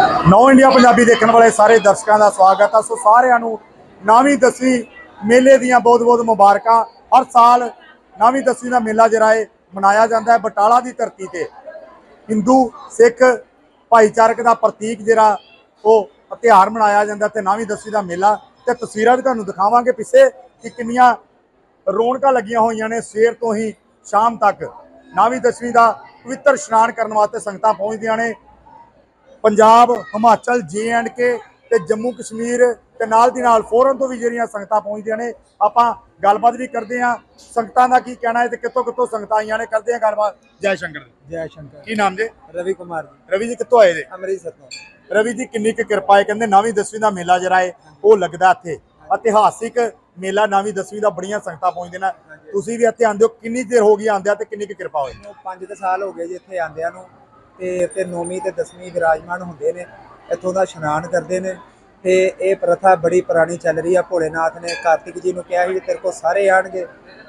ਨੌ ਇੰਡੀਆ ਪੰਜਾਬੀ ਦੇਖਣ ਵਾਲੇ ਸਾਰੇ ਦਰਸ਼ਕਾਂ ਦਾ ਸਵਾਗਤ ਆ। ਸੋ ਸਾਰਿਆਂ ਨੂੰ ਨਵੀਂ ਦਸਵੀਂ ਮੇਲੇ ਦੀਆਂ ਬਹੁਤ-ਬਹੁਤ ਮੁਬਾਰਕਾਂ। ਹਰ ਸਾਲ ਨਵੀਂ ਦਸਵੀਂ ਦਾ ਮੇਲਾ ਜਿਹੜਾ ਹੈ ਮਨਾਇਆ ਜਾਂਦਾ ਹੈ ਬਟਾਲਾ ਦੀ ਧਰਤੀ ਤੇ। ਹਿੰਦੂ, ਸਿੱਖ ਭਾਈਚਾਰਕ ਦਾ ਪ੍ਰਤੀਕ ਜਿਹੜਾ, ਉਹ ਤਿਉਹਾਰ ਮਨਾਇਆ ਜਾਂਦਾ ਤੇ ਨਵੀਂ ਦਸਵੀਂ ਦਾ ਮੇਲਾ। ਤੇ ਤਸਵੀਰਾਂ ਵੀ ਤੁਹਾਨੂੰ ਦਿਖਾਵਾਂਗੇ ਪਿੱਛੇ ਕਿ ਕਿੰਨੀਆਂ ਰੌਣਕਾਂ ਲੱਗੀਆਂ ਹੋਈਆਂ ਨੇ ਸਵੇਰ ਤੋਂ ਹੀ ਸ਼ਾਮ ਤੱਕ। ਨਵੀਂ ਦਸਵੀਂ ਦਾ ਪਵਿੱਤਰ ਇਸ਼ਨਾਨ ਕਰਨ ਵਾਸਤੇ ਸੰਗਤਾਂ ਪਹੁੰਚਦੀਆਂ ਨੇ। ਪੰਜਾਬ ਹਿਮਾਚਲ ਕੇ ਤੇ ਜੰਮੂ ਕਸ਼ਮੀਰ ਤੇ ਨਾਲ ਦੀ ਨਾਲ ਫੋਰਨ ਤੋਂ ਵੀ ਜਿਹੜੀਆਂ ਸੰਗਤਾਂ ਪਹੁੰਚਦੀਆਂ ਨੇ ਆਪਾਂ ਗੱਲਬਾਤ ਵੀ ਕਰਦੇ ਹਾਂ। ਸੰਗਤਾਂ ਦਾ ਕੀ ਕਹਿਣਾ ਹੈ ਤੇ ਕਿੱਥੋਂ ਕਿੱਥੋਂ ਸੰਗਤਾਂ ਆਈਆਂ ਨੇ ਕਰਦੇ ਹਾਂ ਗੱਲਬਾਤ। ਜੈ ਸ਼ੰਕਰ ਜੀ। ਜੈ ਸ਼ੰਕਰ। ਕੀ ਨਾਮ ਜੀ? ਰਵੀ ਕੁਮਾਰ ਜੀ। ਰਵੀ ਜੀ ਕਿੱਥੋਂ ਆਏ ਜੀ? ਅੰਮ੍ਰਿਤਸਰ ਤੋਂ। ਰਵੀ ਜੀ ਕਿੰਨੀ ਕੁ ਕਿਰਪਾ ਹੈ? ਕਹਿੰਦੇ ਨਵੀਂ ਦਸਵੀਂ ਦਾ ਮੇਲਾ ਜਿਹੜਾ ਹੈ ਉਹ ਲੱਗਦਾ ਇੱਥੇ। ਇਤਿਹਾਸਿਕ ਮੇਲਾ ਨਵੀਂ ਦਸਵੀਂ ਦਾ ਬੜੀਆਂ ਸੰਗਤਾਂ ਪਹੁੰਚਦੀਆਂ ਨੇ। ਤੁਸੀਂ ਵੀ ਇੱਥੇ ਆਉਂਦੇ ਹੋ ਕਿੰਨੀ ਦੇਰ ਹੋ ਗਈ ਆਉਂਦਿਆਂ ਤੇ ਕਿੰਨੀ ਕੁ ਕਿਰਪਾ ਹੋਈ? ਮੈਨੂੰ 5 ਕੁ ਸਾਲ ਹੋ ਗਏ ਜੀ ਇੱਥੇ ਆਂਦਿਆਂ ਨੂੰ। ਤੇ ਇੱਥੇ ਨੌਵੀਂ ਤੇ 10ਵੀਂ ਵਿਰਾਜਮਾਨ ਹੁੰਦੇ ਨੇ, ਇੱਥੋਂ ਦਾ ਇਸ਼ਨਾਨ ਕਰਦੇ ਨੇ। ਤੇ ਇਹ ਪ੍ਰਥਾ ਬੜੀ ਪੁਰਾਣੀ ਚੱਲ ਰਹੀ ਆ। ਭੋਲੇਨਾਥ ਨੇ ਕਾਰਤਿਕ ਜੀ ਨੂੰ ਕਿਹਾ ਸੀ ਵੀ ਤੇਰੇ ਕੋਲ ਸਾਰੇ ਆਣਗੇ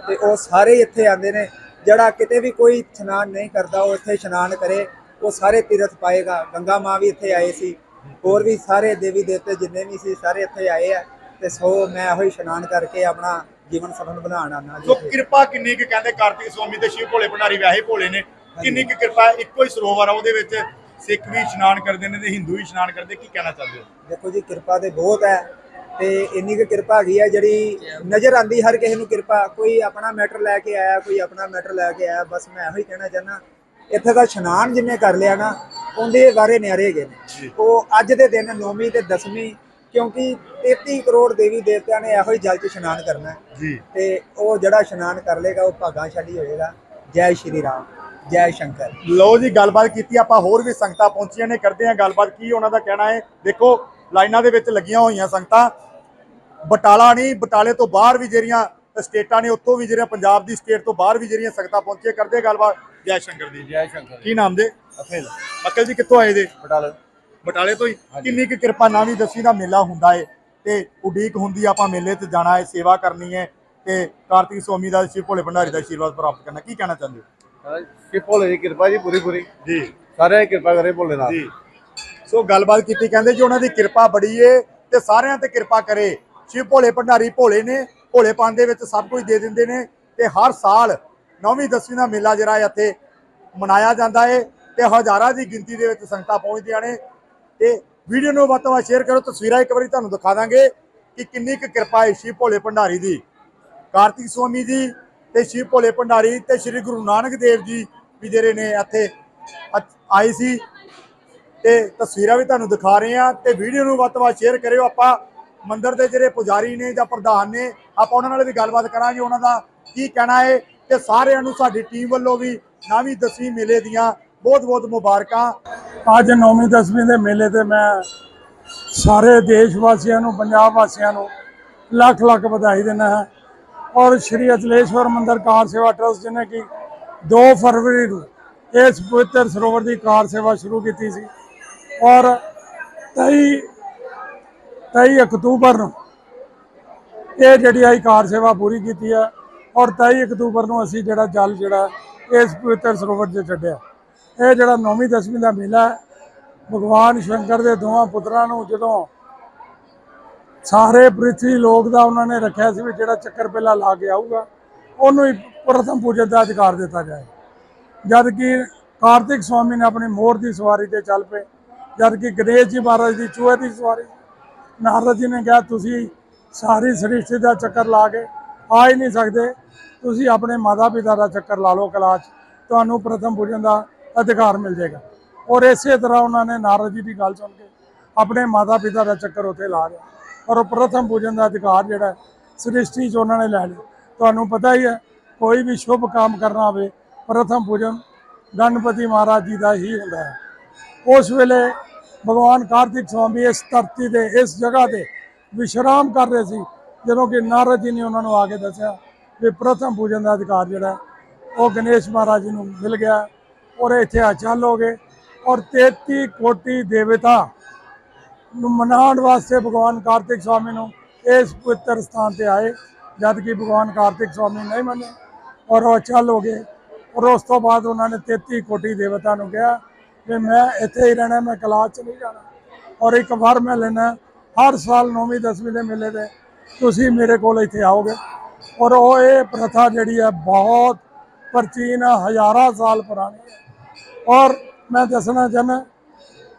ਤੇ ਉਹ ਸਾਰੇ ਇੱਥੇ ਆਂਦੇ ਨੇ। ਜਿਹੜਾ ਕਿਤੇ ਵੀ ਕੋਈ ਇਸ਼ਨਾਨ ਨਹੀਂ ਕਰਦਾ, ਉਹ ਇੱਥੇ ਇਸ਼ਨਾਨ ਕਰੇ, ਉਹ ਸਾਰੇ ਤੀਰਥ ਪਾਏਗਾ। ਗੰਗਾ ਮਾਂ ਵੀ ਇੱਥੇ ਆਏ ਸੀ। ਹੋਰ ਵੀ ਸਾਰੇ ਦੇਵੀ ਦੇਵਤੇ ਜਿੰਨੇ ਵੀ ਸੀ, ਸਾਰੇ ਇੱਥੇ ਆਏ ਆ। ਤੇ ਸੋ ਮੈਂ ਇਹੋ ਇਸ਼ਨਾਨ ਕਰਕੇ ਆਪਣਾ ਜੀਵਨ ਸਫਲ ਬਣਾਉਣ ਆਉਣਾ ਜੀ। ਸੋ ਕਿਰਪਾ ਕਿੰਨੀ ਕੁ ਕਹਿੰਦੇ ਕਾਰਤਿਕ ਸਵਾਮੀ ਤੇ ਸ਼ਿਵ ਭੋਲੇ ਭੰਡਾਰੀ ਵੈਸੇ ਭੋਲੇ ਨੇ। ਕਿੰਨੀ ਕੁ ਕਿਰਪਾ ਹੈ? ਇੱਕੋ ਹੀ ਸਰੋਵਰ ਆ ਉਹਦੇ ਵਿੱਚ ਸਿੱਖ ਵੀ ਇਸ਼ਨਾਨ ਕਰਦੇ ਨੇ ਤੇ ਹਿੰਦੂ ਵੀ ਇਸ਼ਨਾਨ ਕਰਦੇ ਕੀ ਕਹਿਣਾ ਚਾਹੁੰਦੇ ਹੋ? ਦੇਖੋ ਜੀ ਕਿਰਪਾ ਤੇ ਬਹੁਤ ਹੈ ਤੇ ਇੰਨੀ ਕੁ ਕਿਰਪਾ ਹੈਗੀ ਹੈ ਜਿਹੜੀ ਨਜ਼ਰ ਆਂਦੀ ਹਰ ਕਿਸੇ ਨੂੰ ਕਿਰਪਾ। ਕੋਈ ਆਪਣਾ ਮੈਟਰ ਲੈ ਕੇ ਆਇਆ ਕੋਈ ਆਪਣਾ ਮੈਟਰ ਲੈ ਕੇ ਆਇਆ ਬਸ ਮੈਂ ਇਹੋ ਹੀ ਕਹਿਣਾ ਚਾਹੁੰਦਾ ਇੱਥੇ ਦਾ ਇਸ਼ਨਾਨ ਜਿੰਨੇ ਕਰ ਲਿਆ ਨਾ ਉਹਦੇ ਬਾਰੇ ਨਿਆਰੇ ਹੈਗੇ ਨੇ। ਉਹ ਅੱਜ ਦੇ ਦਿਨ ਨੌਵੀਂ ਤੇ 10ਵੀਂ ਕਿਉਂਕਿ 33 ਕਰੋੜ ਦੇਵੀ ਦੇਵਤਿਆਂ ਨੇ ਇਹੋ ਹੀ ਜਲ 'ਚ ਇਸ਼ਨਾਨ ਕਰਨਾ ਹੈ। ਜੀ। ਤੇ ਉਹ ਜਿਹੜਾ ਇਸ਼ਨਾਨ ਕਰ ਲੇਗਾ ਉਹ ਭਾਗਾਸ਼ਾਲੀ ਹੋਏਗਾ। ਜੈ ਸ਼੍ਰੀ ਰਾਮ। ਜੈ ਸ਼ੰਕਰ। ਲਓ ਜੀ ਗੱਲਬਾਤ ਕੀਤੀ ਆਪਾਂ ਹੋਰ ਵੀ ਸੰਗਤਾਂ ਪਹੁੰਚੀਆਂ ਨੇ ਕਰਦੇ ਆ ਗੱਲਬਾਤ ਕੀ ਉਹਨਾਂ ਦਾ ਕਹਿਣਾ ਹੈ? ਦੇਖੋ ਲਾਈਨਾਂ ਦੇ ਵਿੱਚ ਲੱਗੀਆਂ ਹੋਈਆਂ ਸੰਗਤਾਂ। ਬਟਾਲਾ ਨਹੀਂ ਬਟਾਲੇ ਤੋਂ ਬਾਹਰ ਵੀ ਜਿਹੜੀਆਂ ਸਟੇਟਾਂ ਨੇ ਉੱਥੋਂ ਵੀ ਜਿਹੜੀਆਂ ਪੰਜਾਬ ਦੀ ਸਟੇਟ ਤੋਂ ਬਾਹਰ ਵੀ ਜਿਹੜੀਆਂ ਸੰਗਤਾਂ ਪਹੁੰਚੀਆਂ ਕਰਦੇ ਆ ਗੱਲਬਾਤ। ਜੈ ਸ਼ੰਕਰ ਦੀ ਜੈ ਸ਼ੰਕਰ ਕੀ ਨਾਮ ਦੇ? ਅਫੇਲ ਅਕਲ ਜੀ ਕਿੱਥੋਂ ਆਏ ਦੇ ਬਟਾਲਾ। ਬਟਾਲੇ ਤੋਂ ਹੀ। ਕਿੰਨੀ ਕੁ ਕਿਰਪਾ ਨਾਵੀਂ ਦਸਵੀਂ ਦਾ ਮੇਲਾ ਹੁੰਦਾ ਏ। ਤੇ ਉਡੀਕ ਹੁੰਦੀ ਆ, ਆਪਾਂ ਮੇਲੇ ਤੇ ਜਾਣਾ ਹੈ ਸੇਵਾ ਕਰਨੀ ਹੈ ਤੇ ਕਾਰਤਿਕ ਸਵਾਮੀ ਦਾ ਸ਼ਿਵ ਭੋਲੇ ਭੰਡਾਰੀ ਦਾ ਆਸ਼ੀਰਵਾਦ ਪ੍ਰਾਪਤ ਕਰਨਾ। ਕੀ ਕਹਿਣਾ ਚਾਹੁੰਦੇ ਹੋ? ਕਿ ਭੋਲੇ ਦੀ ਕਿਰਪਾ ਜੀ ਪੂਰੀ ਪੂਰੀ। ਜੀ। ਸਾਰਿਆਂ ਦੀ ਕਿਰਪਾ ਕਰੇ ਭੋਲੇ ਨਾਲ। ਜੀ। ਸੋ ਗੱਲਬਾਤ ਕੀਤੀ ਕਹਿੰਦੇ ਜੀ ਉਹਨਾਂ ਦੀ ਕਿਰਪਾ ਬੜੀ ਏ ਤੇ ਸਾਰਿਆਂ ਤੇ ਕਿਰਪਾ ਕਰੇ। ਸ਼ਿਵ ਭੋਲੇ ਭੰਡਾਰੀ ਭੋਲੇ ਨੇ ਭੋਲੇਪਨ ਦੇ ਵਿੱਚ ਸਭ ਕੁਝ ਦੇ ਦਿੰਦੇ ਨੇ ਤੇ ਹਰ ਸਾਲ ਨੌਵੀਂ ਦਸਵੀਂ ਦਾ ਮੇਲਾ ਜਿਹੜਾ ਇੱਥੇ ਮਨਾਇਆ ਜਾਂਦਾ ਏ ਤੇ ਹਜ਼ਾਰਾਂ ਦੀ ਗਿਣਤੀ ਦੇ ਵਿੱਚ ਸੰਗਤਾਂ ਪਹੁੰਚਦੀਆਂ ਨੇ। ਤੇ ਵੀਡੀਓ ਨੂੰ ਵੱਧ ਤੋਂ ਵੱਧ ਸ਼ੇਅਰ ਕਰੋ ਤਸਵੀਰਾਂ ਇੱਕ ਵਾਰੀ ਤੁਹਾਨੂੰ ਦਿਖਾ ਦਾਂਗੇ ਕਿ ਕਿੰਨੀ ਕੁ ਕਿਰਪਾ ਹੈ ਸ਼ਿਵ ਭੋਲੇ ਭੰਡਾਰੀ ਦੀ। ਕਾਰਤਿਕ ਸਵਾਮੀ ਜੀ ਤੇ ਸ਼ਿਵ ਭੋਲੇ ਭੰਡਾਰੀ ਤੇ ਸ੍ਰੀ ਗੁਰੂ ਨਾਨਕ ਦੇਵ ਜੀ ਵੀ ਜਿਹੜੇ ਨੇ ਇੱਥੇ ਆਏ ਸੀ। ਤੇ ਤਸਵੀਰਾਂ ਵੀ ਤੁਹਾਨੂੰ ਦਿਖਾ ਰਹੇ ਆ ਤੇ ਵੀਡੀਓ ਨੂੰ ਵੱਧ ਤੋਂ ਵੱਧ ਸ਼ੇਅਰ ਕਰਿਓ। ਆਪਾਂ ਮੰਦਿਰ ਦੇ ਜਿਹੜੇ ਪੁਜਾਰੀ ਨੇ ਜਾਂ ਪ੍ਰਧਾਨ ਨੇ, ਆਪਾਂ ਉਹਨਾਂ ਨਾਲ ਵੀ ਗੱਲਬਾਤ ਕਰਾਂਗੇ। ਉਹਨਾਂ ਦਾ ਕੀ ਕਹਿਣਾ ਹੈ ਤੇ ਸਾਰਿਆਂ ਨੂੰ ਸਾਡੀ ਟੀਮ ਵੱਲੋਂ ਵੀ ਨਵੀਂ ਦਸਵੀਂ ਮੇਲੇ ਦੀਆਂ ਬਹੁਤ ਬਹੁਤ ਮੁਬਾਰਕਾਂ। ਅੱਜ ਨੌਵੀਂ ਦਸਵੀਂ ਦੇ ਮੇਲੇ ਤੇ ਮੈਂ ਸਾਰੇ ਦੇਸ਼ ਵਾਸੀਆਂ ਨੂੰ, ਪੰਜਾਬ ਵਾਸੀਆਂ ਨੂੰ ਲੱਖ ਲੱਖ ਵਧਾਈ ਦਿੰਦਾ ਹਾਂ। ਔਰ ਸ਼੍ਰੀ ਅਚਲੇਸ਼ਵਰ ਮੰਦਰ ਕਾਰ ਸੇਵਾ ਟਰਸਟ ਜਿਹਨੇ ਕਿ 2 ਫਰਵਰੀ ਨੂੰ ਇਸ ਪਵਿੱਤਰ ਸਰੋਵਰ ਦੀ ਕਾਰ ਸੇਵਾ ਸ਼ੁਰੂ ਕੀਤੀ ਸੀ ਔਰ 23 23 ਅਕਤੂਬਰ ਨੂੰ ਇਹ ਜਿਹੜੀ ਆਈ ਕਾਰ ਸੇਵਾ ਪੂਰੀ ਕੀਤੀ ਹੈ ਔਰ 23 ਅਕਤੂਬਰ ਨੂੰ ਅਸੀਂ ਜਿਹੜਾ ਜਲ ਜਿਹੜਾ ਇਸ ਪਵਿੱਤਰ ਸਰੋਵਰ 'ਚ ਛੱਡਿਆ ਇਹ ਜਿਹੜਾ ਨੌਵੀਂ, ਦਸਵੀਂ ਦਾ ਮੇਲਾ ਹੈ, ਭਗਵਾਨ ਸ਼ੰਕਰ ਦੇ ਦੋਵਾਂ ਪੁੱਤਰਾਂ ਨੂੰ ਜਦੋਂ ਸਾਰੇ ਪ੍ਰਿਥਵੀ ਲੋਕ ਦਾ ਉਹਨਾਂ ਨੇ ਰੱਖਿਆ ਸੀ ਵੀ ਜਿਹੜਾ ਚੱਕਰ ਪਹਿਲਾਂ ਲਾ ਕੇ ਆਊਗਾ, ਉਹਨੂੰ ਹੀ ਪ੍ਰਥਮ ਪੂਜਨ ਦਾ ਅਧਿਕਾਰ ਦਿੱਤਾ ਜਾਏ। ਜਦ ਕਿ ਕਾਰਤਿਕ ਸਵਾਮੀ ਨੇ ਆਪਣੀ ਮੋਰ ਦੀ ਸਵਾਰੀ ਤੇ ਚੱਲ ਪਏ। ਜਦ ਕਿ ਗਣੇਸ਼ ਜੀ ਮਹਾਰਾਜ ਦੀ ਚੂਹੇ ਦੀ ਸਵਾਰੀ। ਨਾਰਦ ਜੀ ਨੇ ਕਿਹਾ, ਤੁਸੀਂ ਸਾਰੀ ਸ੍ਰਿਸ਼ਟੀ ਦਾ ਚੱਕਰ ਲਾ ਕੇ ਆ ਹੀ ਨਹੀਂ ਸਕਦੇ। ਤੁਸੀਂ ਆਪਣੇ ਮਾਤਾ ਪਿਤਾ ਦਾ ਚੱਕਰ ਲਾ ਲਓ ਕਲਾਚ। ਤੁਹਾਨੂੰ ਪ੍ਰਥਮ ਪੂਜਨ ਦਾ ਅਧਿਕਾਰ ਮਿਲ ਜਾਏਗਾ। ਔਰ ਇਸੇ ਤਰ੍ਹਾਂ ਉਹਨਾਂ ਨੇ ਨਾਰਦ ਜੀ ਦੀ ਗੱਲ ਸੁਣ ਕੇ ਆਪਣੇ ਮਾਤਾ ਪਿਤਾ ਦਾ ਚੱਕਰ ਉੱਥੇ ਲਾ ਲਿਆ। ਔਰ ਉਹ ਪ੍ਰਥਮ ਪੂਜਨ ਦਾ ਅਧਿਕਾਰ ਜਿਹੜਾ ਸ੍ਰਿਸ਼ਟੀ 'ਚ ਉਹਨਾਂ ਨੇ ਲੈ ਲਿਆ। ਤੁਹਾਨੂੰ ਪਤਾ ਹੀ ਹੈ, ਕੋਈ ਵੀ ਸ਼ੁਭ ਕੰਮ ਕਰਨਾ ਹੋਵੇ, ਪ੍ਰਥਮ ਪੂਜਨ ਗਣਪਤੀ ਮਹਾਰਾਜ ਜੀ ਦਾ ਹੀ ਹੁੰਦਾ ਹੈ। ਉਸ ਵੇਲੇ ਭਗਵਾਨ ਕਾਰਤਿਕ ਸਵਾਮੀ ਇਸ ਧਰਤੀ ਤੇ ਇਸ ਜਗ੍ਹਾ ਤੇ ਵਿਸ਼ਰਾਮ ਕਰ ਰਹੇ ਸੀ, ਜਦੋਂ ਕਿ ਨਾਰਦ ਜੀ ਨੇ ਉਹਨਾਂ ਨੂੰ ਆ ਕੇ ਦੱਸਿਆ ਵੀ ਪ੍ਰਥਮ ਪੂਜਨ ਦਾ ਅਧਿਕਾਰ ਜਿਹੜਾ ਉਹ ਗਣੇਸ਼ ਮਹਾਰਾਜ ਜੀ ਨੂੰ ਮਿਲ ਗਿਆ ਔਰ ਇੱਥੇ ਅਚਲ ਹੋ ਗਏ ਔਰ 33 ਕੋਟੀ ਦੇਵਤਾ ਨੂੰ ਮਨਾਉਣ ਵਾਸਤੇ ਭਗਵਾਨ ਕਾਰਤਿਕ ਸਵਾਮੀ ਨੂੰ ਇਸ ਪਵਿੱਤਰ ਸਥਾਨ ਤੇ ਆਏ, ਜਦ ਕਿ ਭਗਵਾਨ ਕਾਰਤਿਕ ਸਵਾਮੀ ਨਹੀਂ ਮੰਨੇ। ਔਰ ਉਹ ਚੱਲ ਹੋ ਗਏ। ਔਰ ਉਸ ਤੋਂ ਬਾਅਦ ਉਹਨਾਂ ਨੇ 33 ਕੋਟੀ ਦੇਵਤਾ ਨੂੰ ਕਿਹਾ ਕਿ ਮੈਂ ਇੱਥੇ ਹੀ ਰਹਿਣਾ, ਮੈਂ ਕਲਾਸ਼ ਚ ਨਹੀਂ ਜਾਣਾ। ਔਰ ਇੱਕ ਵਾਰ ਮੈਂ ਲੈਣਾ ਹਰ ਸਾਲ 9ਵੀਂ 10ਵੀਂ ਦੇ ਮੇਲੇ ਤੇ ਤੁਸੀਂ ਮੇਰੇ ਕੋਲ ਇੱਥੇ ਆਓਗੇ। ਔਰ ਉਹ ਇਹ ਪ੍ਰਥਾ ਜਿਹੜੀ ਹੈ ਬਹੁਤ ਪ੍ਰਾਚੀਨ ਹੈ, ਹਜ਼ਾਰਾਂ ਸਾਲ ਪੁਰਾਣੀ ਹੈ। ਔਰ ਮੈਂ ਦੱਸਣਾ ਚਾਹੁੰਦਾ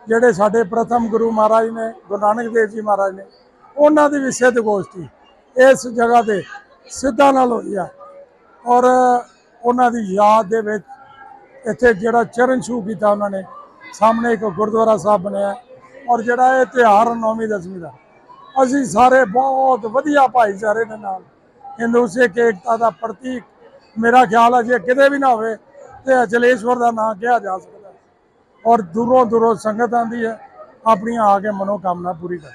ਜਿਹੜੇ ਸਾਡੇ ਪ੍ਰਥਮ ਗੁਰੂ ਮਹਾਰਾਜ ਨੇ, ਗੁਰੂ ਨਾਨਕ ਦੇਵ ਜੀ ਮਹਾਰਾਜ ਨੇ, ਉਹਨਾਂ ਦੀ ਵੀ ਸਿੱਧ ਗੋਸ਼ਟੀ ਇਸ ਜਗ੍ਹਾ ਤੇ ਸਿੱਧਾ ਨਾਲ ਹੋਈ ਆ। ਔਰ ਉਹਨਾਂ ਦੀ ਯਾਦ ਦੇ ਵਿੱਚ ਇੱਥੇ ਜਿਹੜਾ ਚਰਨ ਛੂ ਕੀਤਾ ਉਹਨਾਂ ਨੇ, ਸਾਹਮਣੇ ਇੱਕ ਗੁਰਦੁਆਰਾ ਸਾਹਿਬ ਬਣਿਆ ਔਰ ਜਿਹੜਾ ਇਹ ਤਿਉਹਾਰ ਨੌਵੀਂ ਦਸਵੀਂ ਦਾ, ਅਸੀਂ ਸਾਰੇ ਬਹੁਤ ਵਧੀਆ ਭਾਈਚਾਰੇ ਦੇ ਨਾਲ ਹਿੰਦੂ, ਸਿੱਖ, ਏਕਤਾ ਦਾ ਪ੍ਰਤੀਕ, ਮੇਰਾ ਖਿਆਲ ਹੈ ਜੇ ਕਿਤੇ ਵੀ ਨਾ ਹੋਵੇ ਤੇ ਅਚਲੇਸ਼ਵਰ ਦਾ ਨਾਂ ਕਿਹਾ ਜਾ ਸਕਦਾ। ਔਰ ਦੂਰੋਂ ਦੂਰੋਂ ਸੰਗਤ ਆਂਦੀ ਹੈ ਆਪਣੀਆਂ ਆ ਕੇ ਮਨੋਕਾਮਨਾ ਪੂਰੀ ਕਰ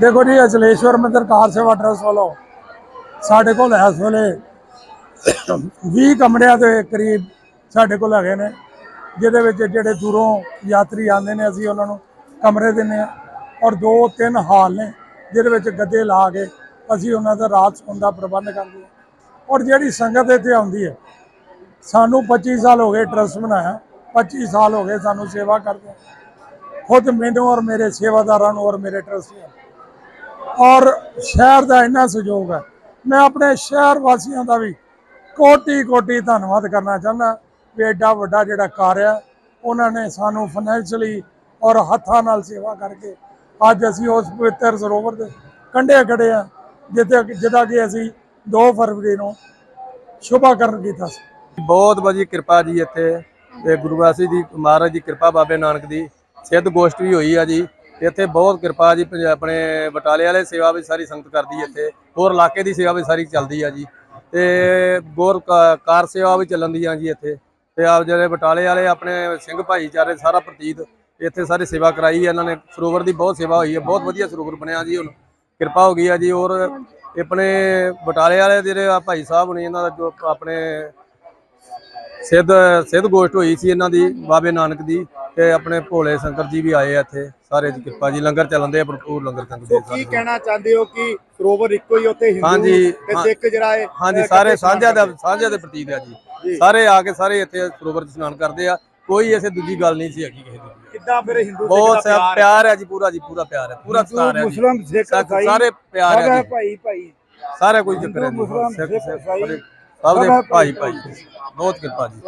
ਦੇਖੋ ਜੀ, ਅਚਲੇਸ਼ਵਰ ਮੰਦਰ ਕਾਰ ਸੇਵਾ ਟਰਸਟ ਵੱਲੋਂ ਸਾਡੇ ਕੋਲ ਇਸ ਵੇਲੇ 20 ਕਮਰਿਆਂ ਦੇ ਕਰੀਬ ਸਾਡੇ ਕੋਲ ਹੈਗੇ ਨੇ, ਜਿਹਦੇ ਵਿੱਚ ਜਿਹੜੇ ਦੂਰੋਂ ਯਾਤਰੀ ਆਉਂਦੇ ਨੇ, ਅਸੀਂ ਉਹਨਾਂ ਨੂੰ ਕਮਰੇ ਦਿੰਨੇ ਆ ਔਰ ਦੋ ਤਿੰਨ ਹਾਲ ਨੇ, ਜਿਹਦੇ ਵਿੱਚ ਗੱਦੇ ਲਾ ਕੇ ਅਸੀਂ ਉਹਨਾਂ ਦਾ ਰਾਤ ਸੌਣ ਦਾ ਪ੍ਰਬੰਧ ਕਰਦੇ ਹਾਂ। ਔਰ ਜਿਹੜੀ ਸੰਗਤ ਇੱਥੇ ਆਉਂਦੀ ਹੈ, ਸਾਨੂੰ 25 ਸਾਲ ਹੋ ਗਏ ਟਰਸਟ ਬਣਾਇਆ। 25 ਸਾਲ ਹੋ ਗਏ ਸਾਨੂੰ ਸੇਵਾ ਕਰਦੇ ਖੁਦ ਮੈਨੂੰ ਔਰ ਮੇਰੇ ਸੇਵਾਦਾਰਾਂ ਨੂੰ ਔਰ ਮੇਰੇ ਟਰਸਟੀਆਂ ਔਰ ਸ਼ਹਿਰ ਦਾ ਇੰਨਾ ਸਹਿਯੋਗ ਹੈ। ਮੈਂ ਆਪਣੇ ਸ਼ਹਿਰ ਵਾਸੀਆਂ ਦਾ ਵੀ ਕੋਟੀ ਕੋਟੀ ਧੰਨਵਾਦ ਕਰਨਾ ਚਾਹੁੰਦਾ। ਵੀ ਐਡਾ ਵੱਡਾ ਜਿਹੜਾ ਕਾਰਜ ਹੈ ਉਹਨਾਂ ਨੇ ਸਾਨੂੰ ਫਾਈਨੈਂਸ਼ਲੀ ਔਰ ਹੱਥਾਂ ਨਾਲ ਸੇਵਾ ਕਰਕੇ ਅੱਜ ਅਸੀਂ ਉਸ ਪਵਿੱਤਰ ਸਰੋਵਰ ਦੇ ਕੰਢੇ ਖੜੇ ਆ, ਜਿੱਥੇ ਜਿਹਦਾ ਕਿ ਅਸੀਂ 2 ਫਰਵਰੀ ਨੂੰ ਸ਼ੁਭਾਕਰਨ ਕੀਤਾ ਸੀ। ਬਹੁਤ ਵਧੀਆ ਕਿਰਪਾ ਜੀ ਇੱਥੇ। ਤੇ ਗੁਰੂ ਗ੍ਰੰਥ ਜੀ ਮਹਾਰਾਜ ਦੀ ਕਿਰਪਾ ਬਾਬੇ ਨਾਨਕ ਦੀ ਸਿੱਧ ਗੋਸ਼ਟ ਵੀ ਹੋਈ ਆ ਜੀ। ਇੱਥੇ ਬਹੁਤ ਕਿਰਪਾ ਜੀ ਪੰਜ- ਆਪਣੇ ਬਟਾਲੇ ਵਾਲੇ ਸੇਵਾ ਵੀ ਸਾਰੀ ਸੰਗਤ ਕਰਦੀ ਹੈ ਇੱਥੇ। ਹੋਰ ਇਲਾਕੇ ਦੀ ਸੇਵਾ ਵੀ ਸਾਰੀ ਚੱਲਦੀ ਆ ਜੀ। ਤੇ ਗੋਰ ਕਾ- ਕਾਰ ਸੇਵਾ ਵੀ ਚੱਲਣ ਦੀ ਆ ਜੀ ਇੱਥੇ। ਤੇ ਆਪ ਜਿਹੜੇ ਬਟਾਲੇ ਵਾਲੇ ਆਪਣੇ ਸਿੰਘ ਭਾਈਚਾਰੇ ਸਾਰਾ ਪ੍ਰਤੀਤ ਇੱਥੇ ਸਾਰੀ ਸੇਵਾ ਕਰਾਈ ਹੈ ਇਹਨਾਂ ਨੇ ਸਰੋਵਰ ਦੀ ਬਹੁਤ ਸੇਵਾ ਹੋਈ ਹੈ ਬਹੁਤ ਵਧੀਆ ਸਰੋਵਰ ਬਣਿਆ ਜੀ ਹੁਣ। ਕਿਰਪਾ ਹੋ ਗਈ ਆ ਜੀ। ਔਰ ਆਪਣੇ ਬਟਾਲੇ ਵਾਲੇ ਜਿਹੜੇ ਭਾਈ ਸਾਹਿਬ ਨੇ ਇਹਨਾਂ ਦਾ ਜੋ ਆਪਣੇ ਸਿੱਧ ਸਿੱਧ ਗੋਸ਼ਟ ਹੋਈ ਸੀ ਇਹਨਾਂ ਦੀ ਬਾਬੇ ਨਾਨਕ ਦੀ ਤੇ ਆਪਣੇ ਭੋਲੇ ਸ਼ੰਕਰ ਜੀ ਵੀ ਆਏ ਆ ਇੱਥੇ। ਸਾਰੇ ਦੀ ਕਿਰਪਾ ਜੀ ਲੰਗਰ ਚੱਲਦੇ ਆ ਭਰਪੂਰ ਲੰਗਰ ਚੱਲਦੇ ਕੀ ਕਹਿਣਾ ਚਾਹੁੰਦੇ ਹੋ ਕਿ ਸਰੋਵਰ ਇੱਕੋ ਹੀ ਉੱਥੇ ਹਿੰਦੂ ਤੇ। ਸਿੱਖ ਜਿਹੜਾ ਹੈ ਹਾਂਜੀ ਸਾਰੇ ਸਾਂਝਾ ਦਾ। ਸਾਂਝਾ ਦੇ ਪ੍ਰਤੀਕ ਆ ਜੀ। ਸਾਰੇ ਆ ਕੇ ਸਾਰੇ ਇੱਥੇ ਸਰੋਵਰ 'ਚ ਇਸ਼ਨਾਨ ਕਰਦੇ ਆ। ਕੋਈ ਐਸੇ ਦੂਜੀ ਗੱਲ ਨਹੀਂ ਸੀ ਹੈਗੀ ਕਿਸੇ ਦੀ। ਕਿੱਦਾਂ ਫਿਰ ਹਿੰਦੂ ਬਹੁਤ ਪਿਆਰ ਹੈ? ਜੀ ਪੂਰਾ ਜੀ ਪੂਰਾ ਪਿਆਰ ਹੈ ਪੂਰਾ ਸਤਾਰ ਹੈ ਮੁਸਲਮ ਸਿੱਖ ਸਾਰੇ ਪਿਆਰ ਹੈ ਜੀ। ਭਾਈ ਭਾਈ। ਸਾਰਾ ਕੋਈ ਚੱਕਰ ਹੈ ਸਿੱਖ ਸਿੱਖ, ਸਭ ਦੇ ਭਾਈ ਭਾਈ ਬਹੁਤ ਕਿਰਪਾ ਜੀ।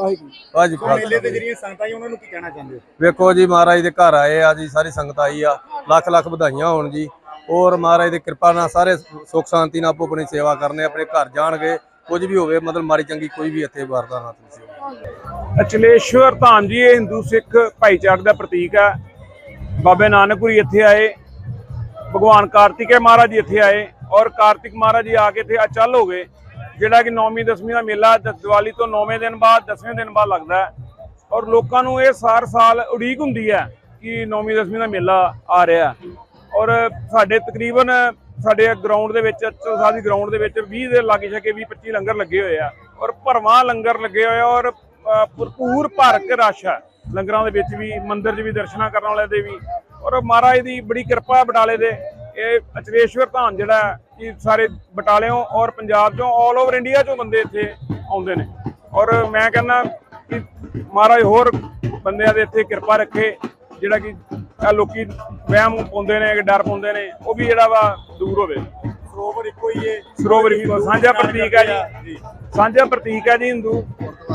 ਵਾਹਿਗੁਰੂ। ਸੋ ਮੇਲੇ ਤੇ ਜਿਹੜੀਆਂ ਸੰਗਤਾਂ ਹੀ ਉਹਨਾਂ ਨੂੰ ਕੀ ਕਹਿਣਾ ਚਾਹੁੰਦੇ ਹੋ? ਵੇਖੋ ਜੀ ਮਹਾਰਾਜ ਦੇ ਘਰ ਆਏ ਆ ਜੀ ਸਾਰੀ ਸੰਗਤ ਆਈ ਆ। ਲੱਖ ਲੱਖ ਵਧਾਈਆਂ ਹੋਣ ਜੀ। ਔਰ ਮਹਾਰਾਜ ਦੀ ਕਿਰਪਾ ਨਾਲ ਸਾਰੇ ਸੁੱਖ ਸ਼ਾਂਤੀ ਨਾਲ ਆਪੋ ਆਪਣੀ ਸੇਵਾ ਕਰਨੇ ਆਪਣੇ ਘਰ ਜਾਣਗੇ। ਕੁਝ ਵੀ ਹੋਵੇ ਮਤਲਬ ਮਾੜੀ ਚੰਗੀ ਕੋਈ ਵੀ ਇੱਥੇ ਵਾਰਦਾ ਨਾ ਤੁਸੀਂ ਅਚਲੇਸ਼ਵਰ ਧਾਮ ਜੀ ਇਹ ਹਿੰਦੂ ਸਿੱਖ ਭਾਈਚਾਰਕ ਦਾ ਪ੍ਰਤੀਕ ਹੈ ਬਾਬੇ ਨਾਨਕਪੁਰੀ ਇੱਥੇ ਆਏ। ਭਗਵਾਨ ਕਾਰਤਿਕੇ ਮਹਾਰਾਜ ਜੀ ਇੱਥੇ ਆਏ। ਔਰ ਕਾਰਤਿਕ ਮਹਾਰਾਜ ਜੀ ਆ ਕੇ ਇੱਥੇ ਅਚਲ ਹੋ ਗਏ। ਜਿਹੜਾ ਕਿ 9ਵੀਂ 10ਵੀਂ ਦਾ ਮੇਲਾ ਦ- ਦੀਵਾਲੀ ਤੋਂ 9ਵੇਂ ਦਿਨ ਬਾਅਦ 10ਵੇਂ ਦਿਨ ਬਾਅਦ ਲੱਗਦਾ ਹੈ। ਔਰ ਲੋਕਾਂ ਨੂੰ ਇਹ ਸਾਰ ਸਾਲ ਉਡੀਕ ਹੁੰਦੀ ਹੈ ਕਿ 9ਵੀਂ 10ਵੀਂ ਦਾ ਮੇਲਾ ਆ ਰਿਹਾ ਔਰ ਸਾਡੇ ਤਕਰੀਬਨ ਸਾਡੇ ਗਰਾਊਂਡ ਦੇ ਵਿੱਚ ਸਾਡੀ ਗਰਾਊਂਡ ਦੇ ਵਿੱਚ 20 ਦੇ ਲਾਗੇ ਛਾਗੇ 20 25 ਲੰਗਰ ਲੱਗੇ ਹੋਏ ਆ। ਔਰ ਭਰਵਾਂ ਲੰਗਰ ਲੱਗੇ ਹੋਏ ਆ ਔਰ ਭਰਪੂਰ ਭਰ ਕੇ ਰਸ਼ ਹੈ। ਲੰਗਰਾਂ ਦੇ ਵਿੱਚ ਵੀ, ਮੰਦਿਰ 'ਚ ਵੀ ਦਰਸ਼ਨਾਂ ਕਰਨ ਵਾਲੇ ਦੇ ਵੀ। ਔਰ ਮਹਾਰਾਜ ਦੀ ਬੜੀ ਕਿਰਪਾ ਹੈ ਬਟਾਲੇ ਦੇ। ਇਹ ਅਚਰੇਸ਼ਵਰ ਧਾਮ ਜਿਹੜਾ ਕਿ ਸਾਰੇ ਬਟਾਲਿਓਂ ਔਰ ਪੰਜਾਬ ਚੋਂ ਆਲ ਓਵਰ ਇੰਡੀਆ ਚੋਂ ਬੰਦੇ ਇੱਥੇ ਆਉਂਦੇ ਨੇ। ਔਰ ਮੈਂ ਕਹਿੰਦਾ ਕਿ ਮਹਾਰਾਜ ਹੋਰ ਬੰਦਿਆਂ ਦੇ ਇੱਥੇ ਕਿਰਪਾ ਰੱਖੇ ਜਿਹੜਾ ਕਿ ਆ ਲੋਕੀ ਵਹਿਮ ਪਾਉਂਦੇ ਨੇ ਕਿ ਡਰ ਪਾਉਂਦੇ ਨੇ ਉਹ ਵੀ ਜਿਹੜਾ ਵਾ ਦੂਰ ਹੋਵੇ। ਸਰੋਵਰ ਇੱਕੋ ਹੀ ਹੈ ਸਰੋਵਰ ਇੱਕੋ, ਸਾਂਝਾ ਪ੍ਰਤੀਕ ਹੈ ਜੀ। ਸਾਂਝਾ ਪ੍ਰਤੀਕ ਹੈ ਜੀ ਹਿੰਦੂ।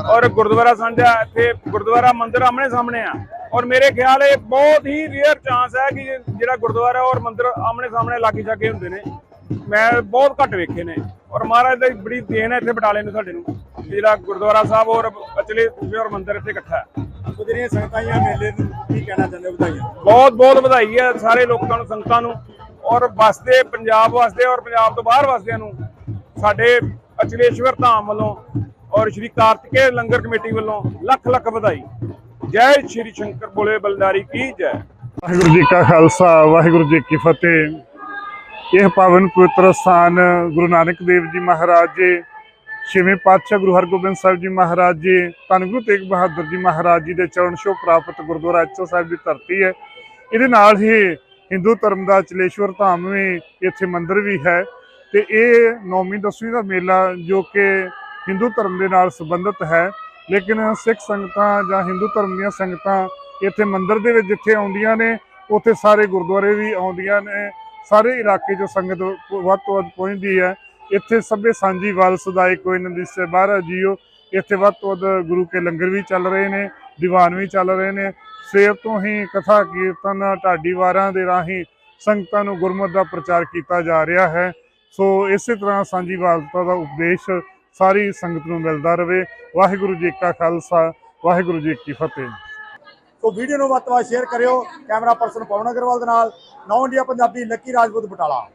ਔਰ ਗੁਰਦੁਆਰਾ ਸਾਂਝਾ ਇੱਥੇ ਗੁਰਦੁਆਰਾ ਮੰਦਿਰ ਆਮਣੇ ਸਾਹਮਣੇ ਆ। ਔਰ ਮੇਰੇ ਖਿਆਲ ਇਹ ਬਹੁਤ ਹੀ ਰੇਅਰ ਚਾਂਸ ਹੈ ਕਿ ਜਿਹੜਾ ਗੁਰਦੁਆਰਾ ਔਰ ਮੰਦਿਰ ਆਮਣੇ ਸਾਹਮਣੇ ਲਾਗੇ ਛਾਗੇ ਹੁੰਦੇ ਨੇ। ਮੈਂ ਬਹੁਤ ਘੱਟ ਵੇਖੇ ਨੇ। ਔਰ ਮਹਾਰਾਜ ਦੀ ਬੜੀ ਦੇਣ ਹੈ ਇੱਥੇ ਬਟਾਲੇ ਨੂੰ ਸਾਡੇ ਨੂੰ। ਜਿਹੜਾ ਗੁਰਦੁਆਰਾ ਸਾਹਿਬ ਔਰ ਅਚਲੇ ਔਰ ਮੰਦਿਰ ਇੱਥੇ ਇਕੱਠਾ ਹੈ। ਜਿਹੜੀਆਂ ਸੰਗਤਾਂ ਆ ਮੇਲੇ ਨੂੰ ਕੀ ਕਹਿਣਾ ਚਾਹੁੰਦੇ ਵਧਾਈਆਂ? ਬਹੁਤ ਬਹੁਤ ਵਧਾਈ ਹੈ ਸਾਰੇ ਲੋਕਾਂ ਨੂੰ ਸੰਗਤਾਂ ਨੂੰ। ਔਰ ਵਸਦੇ ਪੰਜਾਬ ਵਾਸਤੇ ਔਰ ਪੰਜਾਬ ਤੋਂ ਬਾਹਰ ਵਸਦਿਆਂ ਨੂੰ ਸਾਡੇ ਅਚਲੇਸ਼ਵਰ ਧਾਮ ਵੱਲੋਂ ਔਰ ਸ਼੍ਰੀ ਕਾਰਤਿਕੇ ਲੰਗਰ ਕਮੇਟੀ ਵੱਲੋਂ ਲੱਖ ਲੱਖ ਵਧਾਈ। ਜੈ ਸ਼੍ਰੀ ਸ਼ੰਕਰ ਬੋਲੇ ਬਲਦਾਰੀ ਕੀ ਜੈ। ਵਾਹਿਗੁਰੂ ਜੀ ਕਾ ਖਾਲਸਾ, ਵਾਹਿਗੁਰੂ ਜੀ ਕੀ ਫਤਿਹ। ਇਹ ਪਾਵਨ ਪਵਿੱਤਰ ਸਥਾਨ ਗੁਰੂ ਨਾਨਕ ਦੇਵ ਜੀ ਮਹਾਰਾਜ ਜੀ, ਛੇਵੇਂ ਪਾਤਸ਼ਾਹ ਗੁਰੂ ਹਰਗੋਬਿੰਦ ਸਾਹਿਬ ਜੀ ਮਹਾਰਾਜ ਜੀ, ਧੰਨ ਗੁਰੂ ਤੇਗ ਬਹਾਦਰ ਜੀ ਮਹਾਰਾਜ ਜੀ ਦੇ ਚਰਨ ਛੋਹ ਪ੍ਰਾਪਤ ਗੁਰਦੁਆਰਾ ਅਚਲ ਸਾਹਿਬ ਦੀ ਧਰਤੀ ਹੈ। ਇਹਦੇ ਨਾਲ ਹੀ ਹਿੰਦੂ ਧਰਮ ਦਾ ਚਲੇਸ਼ਵਰ ਧਾਮ ਵੀ ਇੱਥੇ ਮੰਦਿਰ ਵੀ ਹੈ ਤੇ ਇਹ ਨੌਵੀਂ ਦਸਵੀਂ ਦਾ ਮੇਲਾ ਜੋ ਕਿ ਹਿੰਦੂ ਧਰਮ ਦੇ ਨਾਲ ਸੰਬੰਧਿਤ ਹੈ। ਲੇਕਿਨ ਸਿੱਖ ਸੰਗਤਾਂ ਜਾਂ ਹਿੰਦੂ ਧਰਮ ਦੀਆਂ ਸੰਗਤਾਂ ਇੱਥੇ ਮੰਦਿਰ ਦੇ ਵਿੱਚ ਜਿੱਥੇ ਆਉਂਦੀਆਂ ਨੇ, ਉੱਥੇ ਸਾਰੇ ਗੁਰਦੁਆਰੇ ਵੀ ਆਉਂਦੀਆਂ ਨੇ। ਸਾਰੇ ਇਲਾਕੇ 'ਚੋਂ ਸੰਗਤ ਵੱਧ ਤੋਂ ਵੱਧ ਪਹੁੰਚਦੀ ਹੈ। ਇੱਥੇ ਸਭੇ ਸਾਂਝੀ ਵਾਲ ਸਦਾਈ ਕੋਈ ਨੰਦੀ ਸੇ ਬਾਹਰ ਜੀਓ, ਇੱਥੇ ਵੱਧ ਤੋਂ ਵੱਧ ਗੁਰੂ ਕੇ ਲੰਗਰ ਵੀ ਚੱਲ ਰਹੇ ਨੇ, ਦੀਵਾਨ ਵੀ ਚੱਲ ਰਹੇ ਨੇ। ਸਵੇਰ ਤੋਂ ਹੀ ਕਥਾ ਕੀਰਤਨ ਢਾਡੀ ਵਾਰਾਂ ਦੇ ਰਾਹੀਂ ਸੰਗਤਾਂ ਨੂੰ ਗੁਰਮਤਿ ਦਾ ਪ੍ਰਚਾਰ ਕੀਤਾ ਜਾ ਰਿਹਾ ਹੈ। ਸੋ ਇਸੇ ਤਰ੍ਹਾਂ ਸਾਂਝੀ ਵਾਲਤਾ ਦਾ ਉਪਦੇਸ਼ ਸਾਰੀ ਸੰਗਤ ਨੂੰ ਮਿਲਦਾ ਰਹੇ ਵਾਹਿਗੁਰੂ ਜੀ ਕਾ ਖਾਲਸਾ, ਵਾਹਿਗੁਰੂ ਜੀ ਕੀ ਫਤਿਹ। ਸੋ ਵੀਡੀਓ ਨੂੰ ਵੱਧ ਤੋਂ ਵੱਧ ਸ਼ੇਅਰ ਕਰਿਓ। ਕੈਮਰਾ ਪਰਸਨ ਪਵਨ ਅਗਰਵਾਲ ਦੇ ਨਾਲ। ਨੌ ਇੰਡੀਆ ਪੰਜਾਬੀ, ਲੱਕੀ ਰਾਜਪੂਤ ਬਟਾਲਾ।